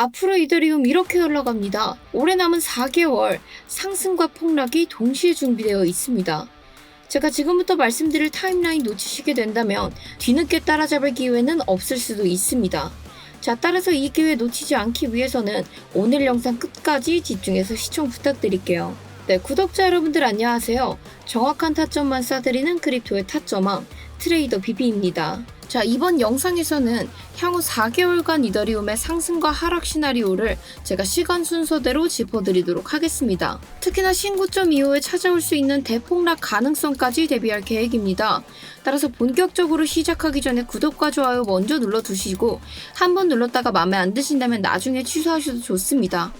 앞으로 이더리움 이렇게 흘러갑니다. 올해 남은 4개월 상승과 폭락이 동시에 준비되어 있습니다. 제가 지금부터 말씀드릴 타임라인 놓치시게 된다면 뒤늦게 따라잡을 기회는 없을 수도 있습니다. 자, 따라서 이 기회 놓치지 않기 위해서는 오늘 영상 끝까지 집중해서 시청 부탁드릴게요. 네, 구독자 여러분들 안녕하세요. 정확한 타점만 쏴드리는 크립토의 타점왕 트레이더 비비입니다. 자, 이번 영상에서는 향후 4개월간 이더리움의 상승과 하락 시나리오를 제가 시간 순서대로 짚어드리도록 하겠습니다. 특히나 신고점 이후에 찾아올 수 있는 대폭락 가능성까지 대비할 계획입니다. 따라서 본격적으로 시작하기 전에 구독과 좋아요 먼저 눌러두시고 한번 눌렀다가 마음에 안 드신다면 나중에 취소하셔도 좋습니다.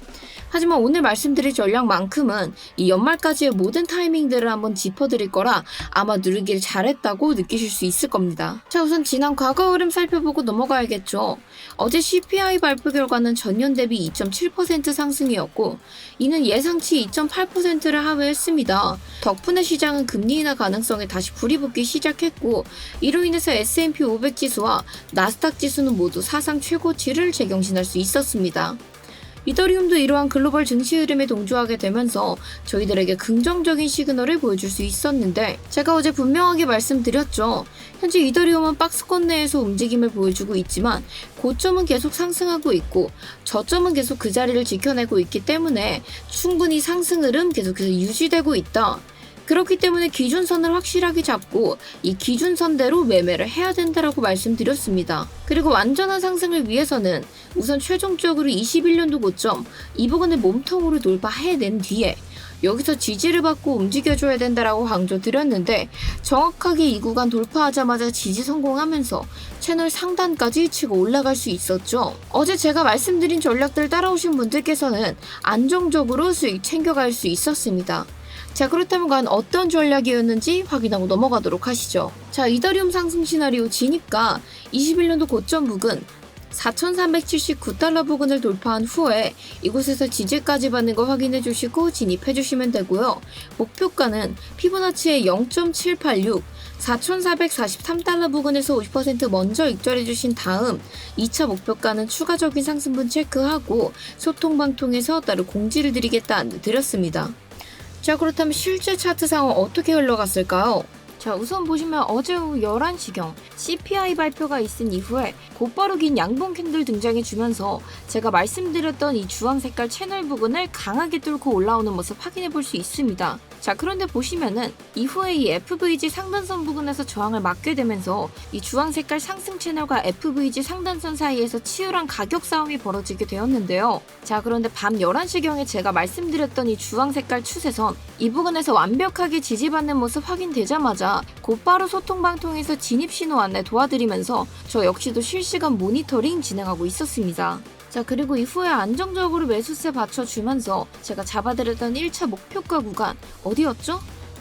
하지만 오늘 말씀드릴 전략만큼은 이 연말까지의 모든 타이밍들을 한번 짚어드릴 거라 아마 누르길 잘했다고 느끼실 수 있을 겁니다. 자, 우선 지난 과거 흐름 살펴보고 넘어가야겠죠. 어제 CPI 발표 결과는 전년 대비 2.7% 상승이었고, 이는 예상치 2.8%를 하회했습니다. 덕분에 시장은 금리 인하 가능성에 다시 불이 붙기 시작했고, 이로 인해서 S&P 500 지수와 나스닥 지수는 모두 사상 최고치를 재경신할 수 있었습니다. 이더리움도 이러한 글로벌 증시 흐름에 동조하게 되면서 저희들에게 긍정적인 시그널을 보여줄 수 있었는데 제가 어제 분명하게 말씀드렸죠. 현재 이더리움은 박스권 내에서 움직임을 보여주고 있지만 고점은 계속 상승하고 있고 저점은 계속 그 자리를 지켜내고 있기 때문에 충분히 상승 흐름 계속해서 유지되고 있다. 그렇기 때문에 기준선을 확실하게 잡고 이 기준선대로 매매를 해야 된다라고 말씀드렸습니다. 그리고 완전한 상승을 위해서는 우선 최종적으로 21년도 고점 이 부분을 몸통으로 돌파해낸 뒤에 여기서 지지를 받고 움직여줘야 된다라고 강조드렸는데 정확하게 이 구간 돌파하자마자 지지 성공하면서 채널 상단까지 치고 올라갈 수 있었죠. 어제 제가 말씀드린 전략들 따라오신 분들께서는 안정적으로 수익 챙겨갈 수 있었습니다. 자 그렇다면 어떤 전략이었는지 확인하고 넘어가도록 하시죠. 자 이더리움 상승 시나리오 지니까 21년도 고점 부근 4,379달러 부근을 돌파한 후에 이곳에서 지지까지 받는 거 확인해 주시고 진입해 주시면 되고요. 목표가는 피보나치의 0.786 4,443달러 부근에서 50% 먼저 익절해 주신 다음 2차 목표가는 추가적인 상승분 체크하고 소통방 통해서 따로 공지를 드리겠다 드렸습니다. 자 그렇다면 실제 차트 상황 어떻게 흘러갔을까요? 자 우선 보시면 어제 오후 11시경 CPI 발표가 있은 이후에 곧바로 긴 양봉 캔들 등장해 주면서 제가 말씀드렸던 이 주황 색깔 채널 부분을 강하게 뚫고 올라오는 모습 확인해 볼 수 있습니다. 자 그런데 보시면은 이후에 이 FVG 상단선 부근에서 저항을 맞게 되면서 이 주황 색깔 상승 채널과 FVG 상단선 사이에서 치열한 가격 싸움이 벌어지게 되었는데요. 자 그런데 밤 11시경에 제가 말씀드렸던 이 주황 색깔 추세선 이 부분에서 완벽하게 지지받는 모습 확인되자마자 곧바로 소통방 통해서 진입 신호 안내 도와드리면서 저 역시도 실시간 모니터링 진행하고 있었습니다. 자 그리고 이후에 안정적으로 매수세 받쳐주면서 제가 잡아드렸던 1차 목표가 구간 어디였죠?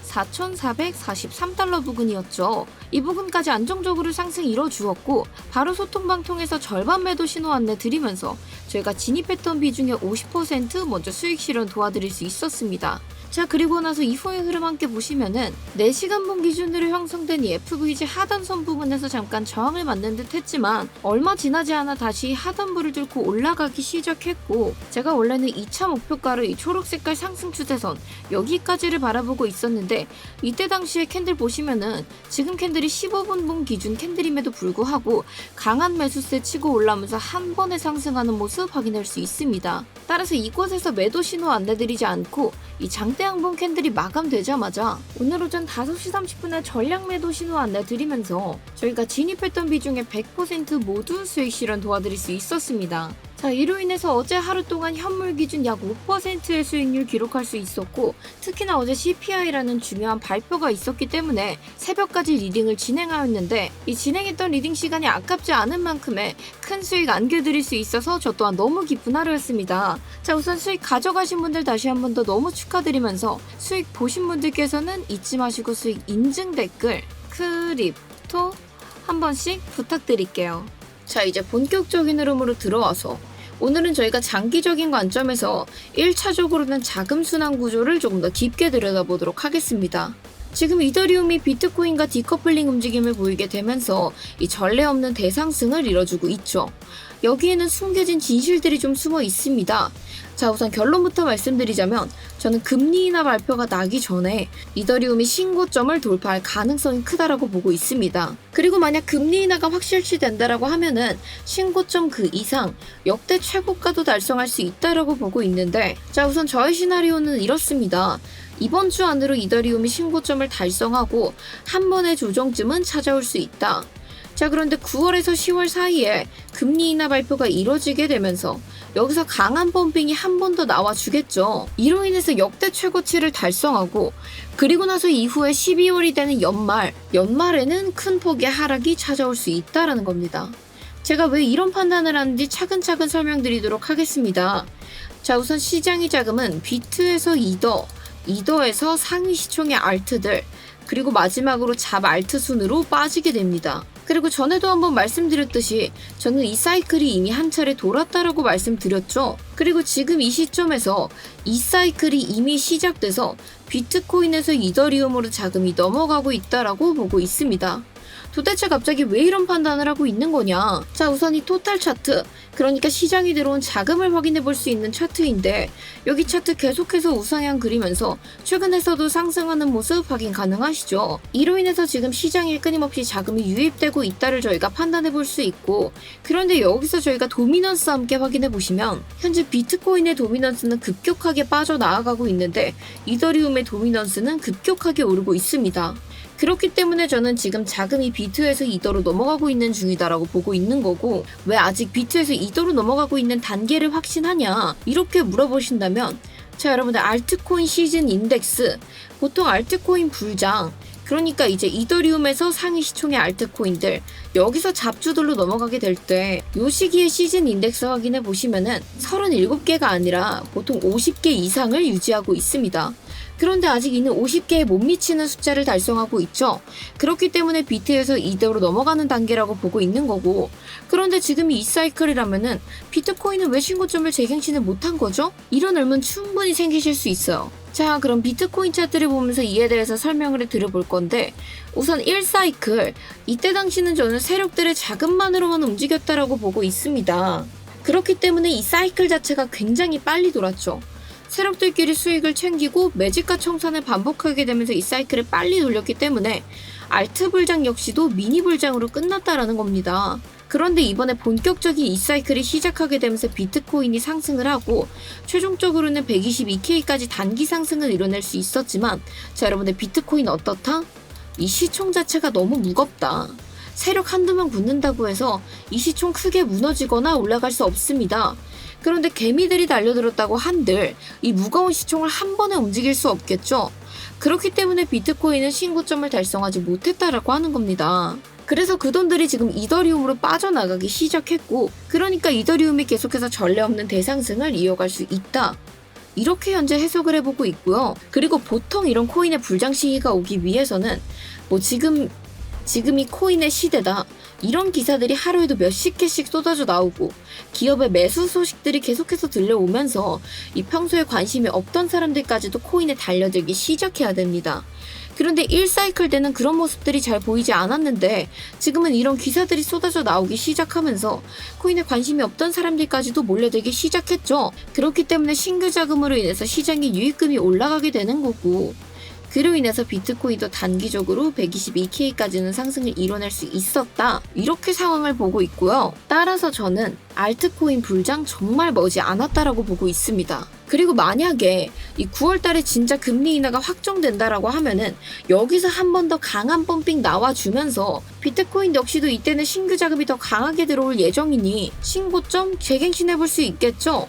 4,443달러 부근이었죠. 이 부분까지 안정적으로 상승 이뤄주었고 바로 소통방 통해서 절반 매도 신호 안내 드리면서 저희가 진입했던 비중의 50% 먼저 수익 실현 도와드릴 수 있었습니다. 자 그리고 나서 이후의 흐름 함께 보시면은 4시간분 기준으로 형성된 이 FVG 하단선 부분에서 잠깐 저항을 맞는 듯 했지만 얼마 지나지 않아 다시 하단부를 뚫고 올라가기 시작했고 제가 원래는 2차 목표가로 이 초록색깔 상승 추세선 여기까지를 바라보고 있었는데 이때 당시에 캔들 보시면은 지금 캔들이 15분분 기준 캔들임에도 불구하고 강한 매수세 치고 올라오면서 한 번에 상승하는 모습 확인할 수 있습니다. 따라서 이곳에서 매도 신호 안내드리지 않고 이 장 대양봉 캔들이 마감되자마자 오늘 오전 5시 30분에 전략 매도 신호 안내 드리면서 저희가 진입했던 비중의 100% 모두 수익 실현 도와드릴 수 있었습니다. 자, 이로 인해서 어제 하루 동안 현물 기준 약 5%의 수익률 기록할 수 있었고, 특히나 어제 CPI라는 중요한 발표가 있었기 때문에 새벽까지 리딩을 진행하였는데, 이 진행했던 리딩 시간이 아깝지 않은 만큼의 큰 수익 안겨드릴 수 있어서 저 또한 너무 기쁜 하루였습니다. 자, 우선 수익 가져가신 분들 다시 한 번 더 너무 축하드리면서 수익 보신 분들께서는 잊지 마시고 수익 인증 댓글, 크립토 한 번씩 부탁드릴게요. 자, 이제 본격적인 흐름으로 들어와서 오늘은 저희가 장기적인 관점에서 1차적으로는 자금 순환 구조를 조금 더 깊게 들여다보도록 하겠습니다. 지금 이더리움이 비트코인과 디커플링 움직임을 보이게 되면서 이 전례 없는 대상승을 이뤄주고 있죠. 여기에는 숨겨진 진실들이 좀 숨어 있습니다. 자, 우선 결론부터 말씀드리자면 저는 금리 인하 발표가 나기 전에 이더리움이 신고점을 돌파할 가능성이 크다라고 보고 있습니다. 그리고 만약 금리 인하가 확실시 된다라고 하면은 신고점 그 이상 역대 최고가도 달성할 수 있다라고 보고 있는데 자, 우선 저의 시나리오는 이렇습니다. 이번 주 안으로 이더리움이 신고점을 달성하고 한 번의 조정쯤은 찾아올 수 있다. 자, 그런데 9월에서 10월 사이에 금리 인하 발표가 이뤄지게 되면서 여기서 강한 펌핑이 한 번 더 나와 주겠죠. 이로 인해서 역대 최고치를 달성하고 그리고 나서 이후에 12월이 되는 연말, 연말에는 큰 폭의 하락이 찾아올 수 있다라는 겁니다. 제가 왜 이런 판단을 하는지 차근차근 설명드리도록 하겠습니다. 자, 우선 시장의 자금은 비트에서 이더, 이더에서 상위 시총의 알트들, 그리고 마지막으로 잡 알트 순으로 빠지게 됩니다. 그리고 전에도 한번 말씀드렸듯이 저는 이 사이클이 이미 한 차례 돌았다라고 말씀드렸죠. 그리고 지금 이 시점에서 이 사이클이 이미 시작돼서 비트코인에서 이더리움으로 자금이 넘어가고 있다라고 보고 있습니다. 도대체 갑자기 왜 이런 판단을 하고 있는 거냐? 자, 우선 이 토탈 차트, 그러니까 시장이 들어온 자금을 확인해 볼 수 있는 차트인데, 여기 차트 계속해서 우상향 그리면서 최근에서도 상승하는 모습 확인 가능하시죠? 이로 인해서 지금 시장에 끊임없이 자금이 유입되고 있다를 저희가 판단해 볼 수 있고, 그런데 여기서 저희가 도미넌스와 함께 확인해 보시면, 현재 비트코인의 도미넌스는 급격하게 빠져나가고 있는데, 이더리움의 도미넌스는 급격하게 오르고 있습니다. 그렇기 때문에 저는 지금 자금이 비트에서 이더로 넘어가고 있는 중이다라고 보고 있는 거고 왜 아직 비트에서 이더로 넘어가고 있는 단계를 확신하냐 이렇게 물어보신다면 자 여러분들 알트코인 시즌 인덱스 보통 알트코인 불장 그러니까 이제 이더리움에서 상위 시총의 알트코인들 여기서 잡주들로 넘어가게 될 때 요 시기에 시즌 인덱스 확인해 보시면은 37개가 아니라 보통 50개 이상을 유지하고 있습니다. 그런데 아직 이는 50개에 못 미치는 숫자를 달성하고 있죠. 그렇기 때문에 비트에서 이대로 넘어가는 단계라고 보고 있는 거고. 그런데 지금 이 사이클이라면은 비트코인은 왜 신고점을 재갱신을 못한 거죠? 이런 의문 충분히 생기실 수 있어요. 자, 그럼 비트코인 차트를 보면서 이에 대해서 설명을 드려볼 건데, 우선 1사이클, 이때 당시는 저는 세력들의 자금만으로만 움직였다라고 보고 있습니다. 그렇기 때문에 이 사이클 자체가 굉장히 빨리 돌았죠. 세력들끼리 수익을 챙기고 매집과 청산을 반복하게 되면서 이 사이클을 빨리 돌렸기 때문에 알트 불장 역시도 미니 불장으로 끝났다라는 겁니다. 그런데 이번에 본격적인 이 사이클이 시작하게 되면서 비트코인이 상승을 하고 최종적으로는 122K까지 단기 상승을 이뤄낼 수 있었지만 자 여러분들 비트코인 어떻다? 이 시총 자체가 너무 무겁다. 세력 한두 명 붙는다고 해서 이 시총 크게 무너지거나 올라갈 수 없습니다. 그런데 개미들이 달려들었다고 한들 이 무거운 시총을 한 번에 움직일 수 없겠죠. 그렇기 때문에 비트코인은 신고점을 달성하지 못했다라고 하는 겁니다. 그래서 그 돈들이 지금 이더리움으로 빠져나가기 시작했고, 그러니까 이더리움이 계속해서 전례 없는 대상승을 이어갈 수 있다. 이렇게 현재 해석을 해보고 있고요. 그리고 보통 이런 코인의 불장 시기가 오기 위해서는 뭐 지금 지금이 코인의 시대다. 이런 기사들이 하루에도 몇십 개씩 쏟아져 나오고 기업의 매수 소식들이 계속해서 들려오면서 이 평소에 관심이 없던 사람들까지도 코인에 달려들기 시작해야 됩니다. 그런데 1사이클 때는 그런 모습들이 잘 보이지 않았는데 지금은 이런 기사들이 쏟아져 나오기 시작하면서 코인에 관심이 없던 사람들까지도 몰려들기 시작했죠. 그렇기 때문에 신규 자금으로 인해서 시장의 유입금이 올라가게 되는 거고 그로 인해서 비트코인도 단기적으로 122K까지는 상승을 이뤄낼 수 있었다. 이렇게 상황을 보고 있고요. 따라서 저는 알트코인 불장 정말 머지 않았다라고 보고 있습니다. 그리고 만약에 이 9월 달에 진짜 금리 인하가 확정된다라고 하면은 여기서 한 번 더 강한 펌핑 나와주면서 비트코인 역시도 이때는 신규 자금이 더 강하게 들어올 예정이니 신고점 재갱신해 볼 수 있겠죠?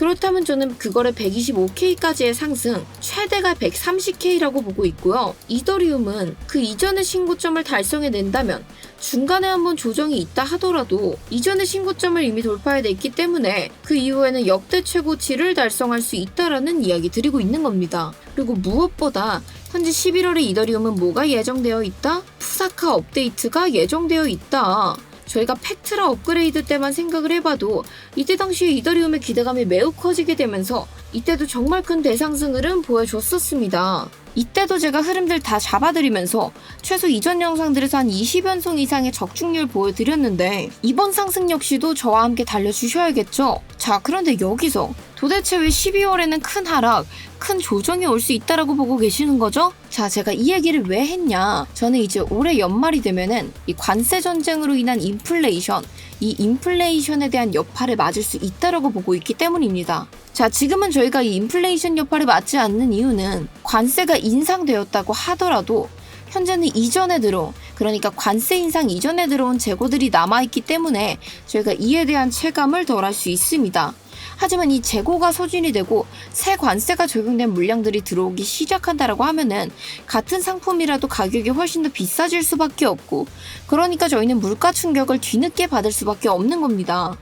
그렇다면 저는 그거를 125K까지의 상승, 최대가 130K라고 보고 있고요. 이더리움은 그 이전의 신고점을 달성해낸다면 중간에 한번 조정이 있다 하더라도 이전의 신고점을 이미 돌파해냈기 때문에 그 이후에는 역대 최고치를 달성할 수 있다라는 이야기 드리고 있는 겁니다. 그리고 무엇보다 현재 11월에 이더리움은 뭐가 예정되어 있다? 푸사카 업데이트가 예정되어 있다. 저희가 팩트라 업그레이드 때만 생각을 해봐도 이때 당시에 이더리움의 기대감이 매우 커지게 되면서 이때도 정말 큰 대상승을 보여줬었습니다. 이때도 제가 흐름들 다 잡아드리면서 최소 이전 영상들에서 한 20연속 이상의 적중률 보여드렸는데 이번 상승 역시도 저와 함께 달려주셔야겠죠? 자 그런데 여기서 도대체 왜 12월에는 큰 하락, 큰 조정이 올 수 있다라고 보고 계시는 거죠? 자, 제가 이 얘기를 왜 했냐? 저는 이제 올해 연말이 되면은 이 관세 전쟁으로 인한 인플레이션, 이 인플레이션에 대한 여파를 맞을 수 있다라고 보고 있기 때문입니다. 자, 지금은 저희가 이 인플레이션 여파를 맞지 않는 이유는 관세가 인상되었다고 하더라도 현재는 이전에 들어 그러니까 관세 인상 이전에 들어온 재고들이 남아있기 때문에 저희가 이에 대한 체감을 덜 할 수 있습니다. 하지만 이 재고가 소진이 되고 새 관세가 적용된 물량들이 들어오기 시작한다라고 하면은 같은 상품이라도 가격이 훨씬 더 비싸질 수밖에 없고 그러니까 저희는 물가 충격을 뒤늦게 받을 수밖에 없는 겁니다.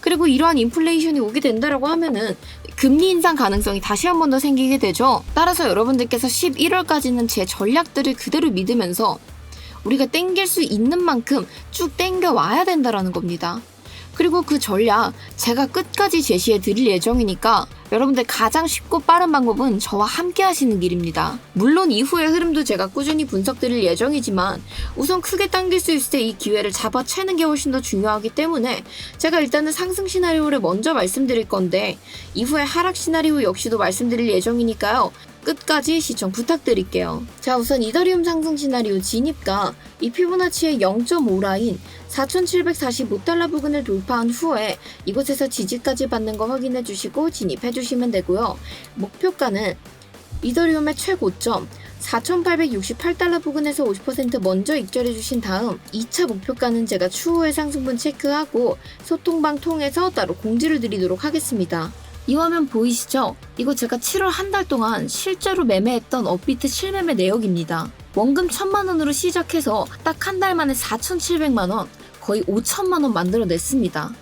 그리고 이러한 인플레이션이 오게 된다라고 하면은 금리 인상 가능성이 다시 한 번 더 생기게 되죠. 따라서 여러분들께서 11월까지는 제 전략들을 그대로 믿으면서 우리가 땡길 수 있는 만큼 쭉 땡겨 와야 된다라는 겁니다. 그리고 그 전략 제가 끝까지 제시해 드릴 예정이니까 여러분들 가장 쉽고 빠른 방법은 저와 함께 하시는 길입니다. 물론 이후의 흐름도 제가 꾸준히 분석 드릴 예정이지만 우선 크게 당길 수 있을 때 이 기회를 잡아채는 게 훨씬 더 중요하기 때문에 제가 일단은 상승 시나리오를 먼저 말씀드릴 건데 이후에 하락 시나리오 역시도 말씀드릴 예정이니까요. 끝까지 시청 부탁드릴게요. 자, 우선 이더리움 상승 시나리오 진입가 이 피보나치의 0.5라인 4,745달러 부근을 돌파한 후에 이곳에서 지지까지 받는 거 확인해 주시고 진입해 주시면 되고요. 목표가는 이더리움의 최고점 4,868달러 부근에서 50% 먼저 입절해 주신 다음 2차 목표가는 제가 추후에 상승분 체크하고 소통방 통해서 따로 공지를 드리도록 하겠습니다. 이 화면 보이시죠? 이거 제가 7월 한 달 동안 실제로 매매했던 업비트 실매매 내역입니다. 원금 1천만 원으로 시작해서 딱 한 달 만에 4,700만 원, 거의 5천만 원 만들어냈습니다.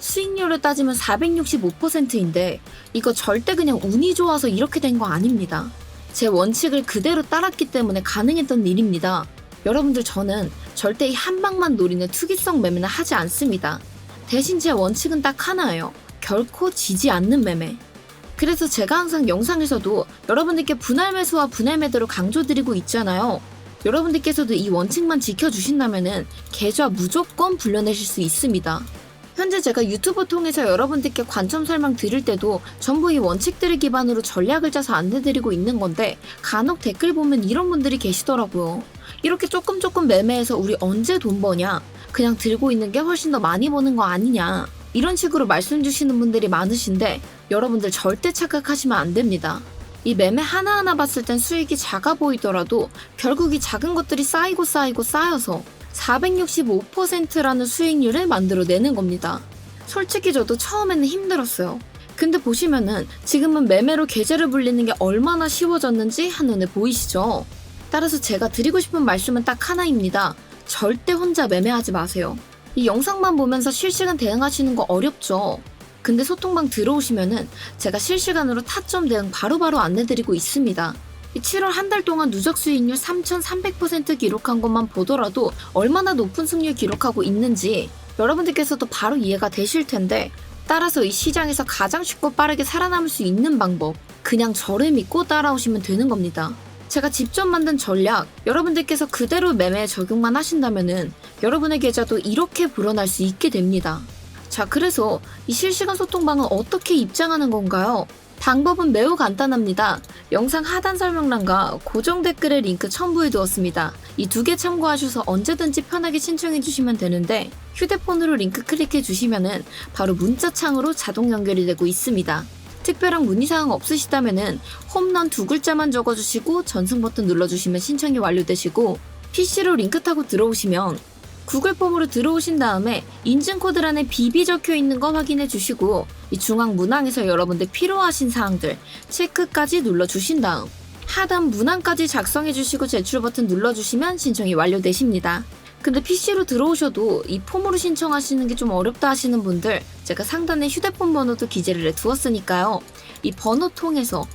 수익률을 따지면 465%인데 이거 절대 그냥 운이 좋아서 이렇게 된 거 아닙니다. 제 원칙을 그대로 따랐기 때문에 가능했던 일입니다. 여러분들 저는 절대 이 한 방만 노리는 투기성 매매는 하지 않습니다. 대신 제 원칙은 딱 하나예요. 결코 지지 않는 매매. 그래서 제가 항상 영상에서도 여러분들께 분할 매수와 분할 매도를 강조드리고 있잖아요. 여러분들께서도 이 원칙만 지켜주신다면은 계좌 무조건 불러내실 수 있습니다. 현재 제가 유튜브 통해서 여러분들께 관점 설명 드릴 때도 전부 이 원칙들을 기반으로 전략을 짜서 안내드리고 있는 건데 간혹 댓글 보면 이런 분들이 계시더라고요. 이렇게 조금 조금 매매해서 우리 언제 돈 버냐? 그냥 들고 있는 게 훨씬 더 많이 버는 거 아니냐? 이런 식으로 말씀 주시는 분들이 많으신데 여러분들 절대 착각하시면 안 됩니다. 이 매매 하나하나 봤을 땐 수익이 작아 보이더라도 결국 이 작은 것들이 쌓이고 쌓이고 쌓여서 465%라는 수익률을 만들어내는 겁니다. 솔직히 저도 처음에는 힘들었어요. 근데 보시면은 지금은 매매로 계좌를 불리는 게 얼마나 쉬워졌는지 한눈에 보이시죠? 따라서 제가 드리고 싶은 말씀은 딱 하나입니다. 절대 혼자 매매하지 마세요. 이 영상만 보면서 실시간 대응하시는 거 어렵죠? 근데 소통방 들어오시면은 제가 실시간으로 타점 대응 바로바로 안내드리고 있습니다. 7월 한 달 동안 누적 수익률 3,300% 기록한 것만 보더라도 얼마나 높은 승률 기록하고 있는지 여러분들께서도 바로 이해가 되실 텐데 따라서 이 시장에서 가장 쉽고 빠르게 살아남을 수 있는 방법 그냥 저를 믿고 따라오시면 되는 겁니다. 제가 직접 만든 전략 여러분들께서 그대로 매매에 적용만 하신다면은 여러분의 계좌도 이렇게 불어날 수 있게 됩니다. 자, 그래서 이 실시간 소통방은 어떻게 입장하는 건가요? 방법은 매우 간단합니다. 영상 하단 설명란과 고정 댓글에 링크 첨부해 두었습니다. 이 두 개 참고하셔서 언제든지 편하게 신청해 주시면 되는데 휴대폰으로 링크 클릭해 주시면은 바로 문자창으로 자동 연결이 되고 있습니다. 특별한 문의사항 없으시다면은 홈런 두 글자만 적어주시고 전송 버튼 눌러주시면 신청이 완료되시고 PC로 링크 타고 들어오시면 구글 폼으로 들어오신 다음에 인증코드란에 BB 적혀 있는 거 확인해 주시고 이 중앙 문항에서 여러분들 필요하신 사항들 체크까지 눌러 주신 다음 하단 문항까지 작성해 주시고 제출 버튼 눌러 주시면 신청이 완료되십니다. 근데 PC로 들어오셔도 이 폼으로 신청하시는 게 좀 어렵다 하시는 분들 제가 상단에 휴대폰 번호도 기재를 해 두었으니까요. 이 번호 통해서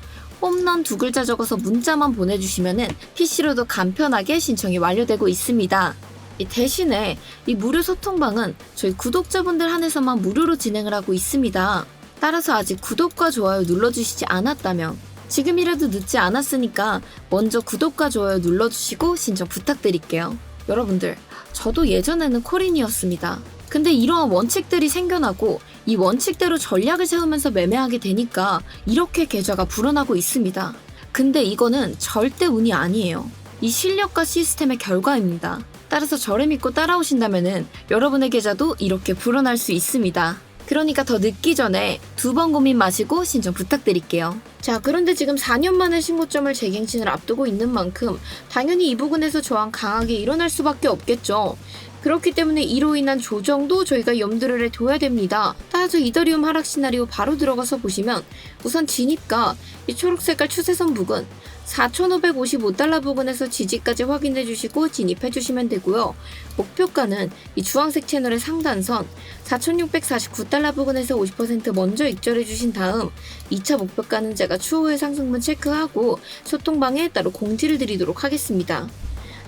홈런 두 글자 적어서 문자만 보내주시면은 PC로도 간편하게 신청이 완료되고 있습니다. 이 대신에 이 무료 소통방은 저희 구독자분들 한해서만 무료로 진행을 하고 있습니다. 따라서 아직 구독과 좋아요 눌러주시지 않았다면 지금이라도 늦지 않았으니까 먼저 구독과 좋아요 눌러주시고 신청 부탁드릴게요. 여러분들, 저도 예전에는 코린이었습니다. 근데 이러한 원칙들이 생겨나고 이 원칙대로 전략을 세우면서 매매하게 되니까 이렇게 계좌가 불어나고 있습니다. 근데 이거는 절대 운이 아니에요. 이 실력과 시스템의 결과입니다. 따라서 저를 믿고 따라오신다면은 여러분의 계좌도 이렇게 불어날 수 있습니다. 그러니까 더 늦기 전에 두 번 고민 마시고 신청 부탁드릴게요. 자, 그런데 지금 4년 만에 신고점을 재갱신을 앞두고 있는 만큼 당연히 이 부분에서 저항 강하게 일어날 수밖에 없겠죠. 그렇기 때문에 이로 인한 조정도 저희가 염두를 둬야 됩니다. 따라서 이더리움 하락 시나리오 바로 들어가서 보시면 우선 진입가 이 초록색깔 추세선 부근 4,555달러 부근에서 지지까지 확인해 주시고 진입해 주시면 되고요. 목표가는 이 주황색 채널의 상단선 4,649달러 부근에서 50% 먼저 익절해 주신 다음 2차 목표가는 제가 추후에 상승분 체크하고 소통방에 따로 공지를 드리도록 하겠습니다.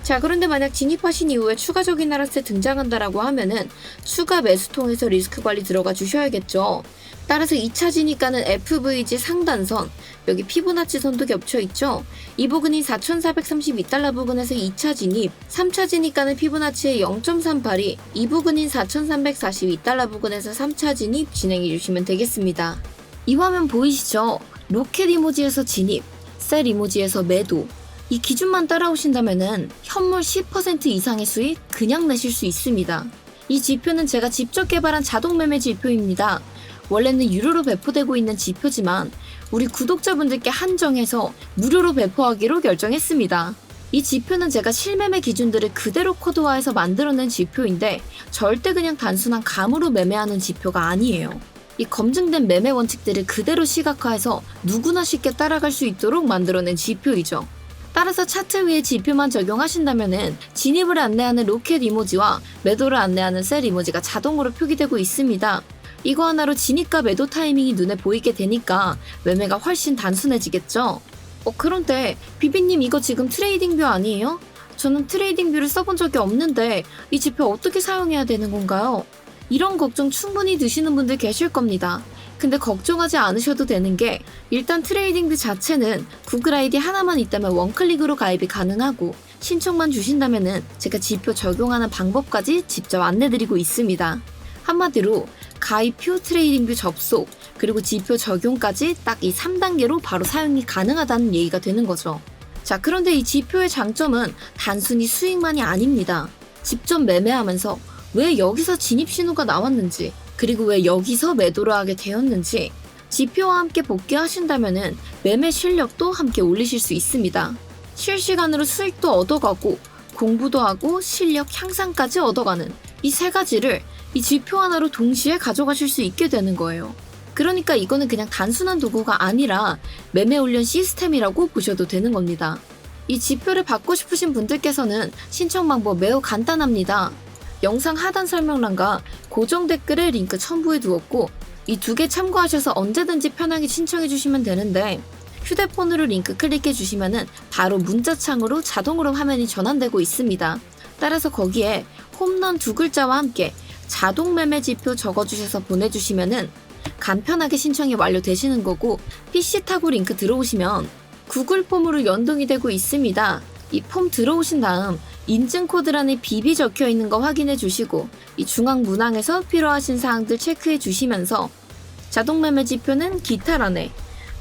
자, 그런데 만약 진입하신 이후에 추가적인 하락세 등장한다라고 하면은 추가 매수 통해서 리스크 관리 들어가 주셔야겠죠. 따라서 2차 진입가는 FVG 상단선, 여기 피보나치 선도 겹쳐 있죠. 이 부근이 4,432달러 부근에서 2차 진입, 3차 진입가는 피보나치의 0.38이 이 부근인 4,342달러 부근에서 3차 진입 진행해 주시면 되겠습니다. 이 화면 보이시죠? 로켓 이모지에서 진입, 셀 이모지에서 매도, 이 기준만 따라오신다면은 현물 10% 이상의 수익 그냥 내실 수 있습니다. 이 지표는 제가 직접 개발한 자동 매매 지표입니다. 원래는 유료로 배포되고 있는 지표지만 우리 구독자분들께 한정해서 무료로 배포하기로 결정했습니다. 이 지표는 제가 실매매 기준들을 그대로 코드화해서 만들어낸 지표인데 절대 그냥 단순한 감으로 매매하는 지표가 아니에요. 이 검증된 매매 원칙들을 그대로 시각화해서 누구나 쉽게 따라갈 수 있도록 만들어낸 지표이죠. 따라서 차트 위에 지표만 적용하신다면은 진입을 안내하는 로켓 이모지와 매도를 안내하는 셀 이모지가 자동으로 표기되고 있습니다. 이거 하나로 진입과 매도 타이밍이 눈에 보이게 되니까 매매가 훨씬 단순해지겠죠. 어, 그런데 비비님 이거 지금 트레이딩 뷰 아니에요? 저는 트레이딩 뷰를 써본 적이 없는데 이 지표 어떻게 사용해야 되는 건가요? 이런 걱정 충분히 드시는 분들 계실 겁니다. 근데 걱정하지 않으셔도 되는 게 일단 트레이딩 뷰 자체는 구글 아이디 하나만 있다면 원클릭으로 가입이 가능하고 신청만 주신다면은 제가 지표 적용하는 방법까지 직접 안내드리고 있습니다. 한마디로 가입 표 트레이딩 뷰 접속 그리고 지표 적용까지 딱 이 3단계로 바로 사용이 가능하다는 얘기가 되는 거죠. 자, 그런데 이 지표의 장점은 단순히 수익만이 아닙니다. 직접 매매하면서 왜 여기서 진입 신호가 나왔는지, 그리고 왜 여기서 매도를 하게 되었는지, 지표와 함께 복귀하신다면은 매매 실력도 함께 올리실 수 있습니다. 실시간으로 수익도 얻어가고, 공부도 하고, 실력 향상까지 얻어가는 이 세 가지를 이 지표 하나로 동시에 가져가실 수 있게 되는 거예요. 그러니까 이거는 그냥 단순한 도구가 아니라 매매 훈련 시스템이라고 보셔도 되는 겁니다. 이 지표를 받고 싶으신 분들께서는 신청 방법 매우 간단합니다. 영상 하단 설명란과 고정 댓글에 링크 첨부해 두었고 이 두 개 참고하셔서 언제든지 편하게 신청해 주시면 되는데 휴대폰으로 링크 클릭해 주시면은 바로 문자창으로 자동으로 화면이 전환되고 있습니다. 따라서 거기에 홈런 두 글자와 함께 자동 매매 지표 적어주셔서 보내주시면은 간편하게 신청이 완료되시는 거고 PC 타고 링크 들어오시면 구글 폼으로 연동이 되고 있습니다. 이 폼 들어오신 다음 인증 코드란에 비비 적혀 있는 거 확인해 주시고 이 중앙 문항에서 필요하신 사항들 체크해 주시면서 자동 매매 지표는 기타란에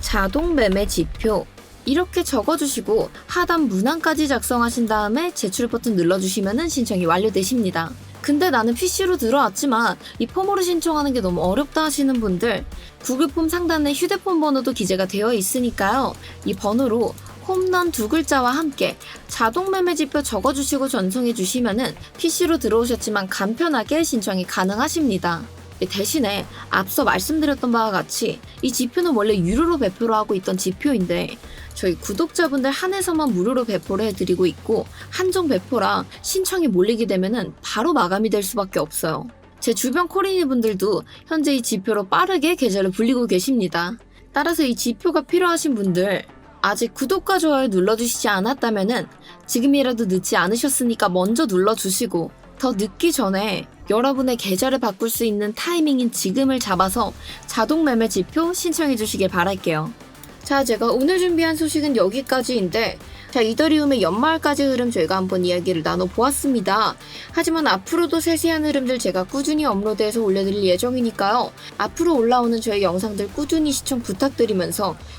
자동 매매 지표 이렇게 적어주시고 하단 문항까지 작성하신 다음에 제출 버튼 눌러주시면 신청이 완료되십니다. 근데 나는 PC로 들어왔지만 이 폼으로 신청하는 게 너무 어렵다 하시는 분들 구글 폼 상단에 휴대폰 번호도 기재가 되어 있으니까요. 이 번호로 홈런 두 글자와 함께 자동 매매 지표 적어주시고 전송해 주시면은 PC로 들어오셨지만 간편하게 신청이 가능하십니다. 대신에 앞서 말씀드렸던 바와 같이 이 지표는 원래 유료로 배포를 하고 있던 지표인데 저희 구독자분들 한해서만 무료로 배포를 해드리고 있고 한정 배포라 신청이 몰리게 되면은 바로 마감이 될 수밖에 없어요. 제 주변 코리니 분들도 현재 이 지표로 빠르게 계좌를 불리고 계십니다. 따라서 이 지표가 필요하신 분들 아직 구독과 좋아요 눌러주시지 않았다면은 지금이라도 늦지 않으셨으니까 먼저 눌러주시고 더 늦기 전에 여러분의 계좌를 바꿀 수 있는 타이밍인 지금을 잡아서 자동 매매 지표 신청해 주시길 바랄게요. 자, 제가 오늘 준비한 소식은 여기까지인데, 자, 이더리움의 연말까지 흐름 저희가 한번 이야기를 나눠보았습니다. 하지만 앞으로도 세세한 흐름들 제가 꾸준히 업로드해서 올려드릴 예정이니까요. 앞으로 올라오는 저의 영상들 꾸준히 시청 부탁드리면서